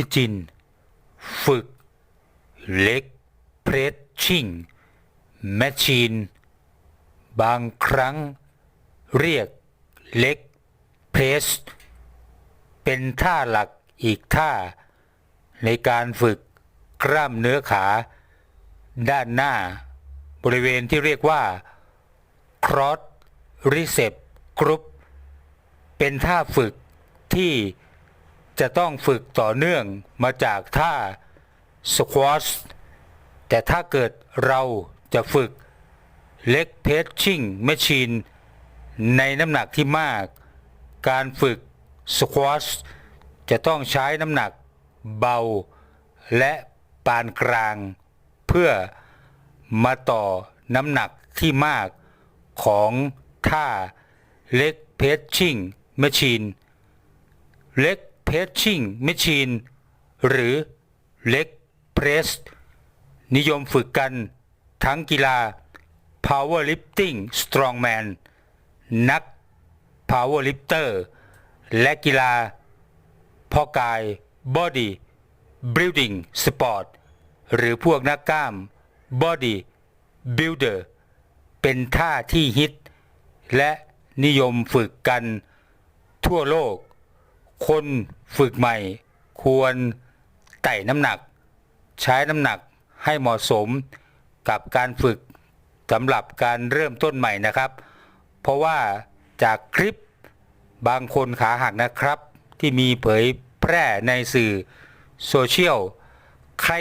พี่จิน ฝึก เล็ก เพรสชิ่ง แมชชีน บางครั้ง เรียก เล็ก เพรส เป็นท่าหลักอีกท่า ในการฝึกกล้ามเนื้อขา ด้านหน้า บริเวณที่เรียกว่า cross recep group เป็นท่าฝึกที่ จะต้องฝึกต่อเนื่องมาจากท่า squat แต่ถ้าเกิดเราจะฝึก leg pressing machine ในน้ำหนักที่มาก การฝึก squat จะต้องใช้น้ำหนักเบาและปานกลาง เพื่อมาต่อน้ำหนักที่มากของท่า leg pressing machine leg pressing machine หรือ leg press นิยมฝึกกันทั้งกีฬา powerlifting strongman นัก powerlifter และกีฬาพ่อกาย body building sport หรือพวกนักกล้าม body builder เป็นท่าที่ฮิต และนิยมฝึกกันทั่วโลก คนฝึกใหม่ ควรไต่น้ำหนัก ใช้น้ำหนักให้เหมาะสมกับการฝึกสำหรับการเริ่มต้นใหม่นะครับ เพราะว่าจากคลิปบางคนขาหักนะครับ ที่มีเผยแพร่ในสื่อโซเชียลใครอย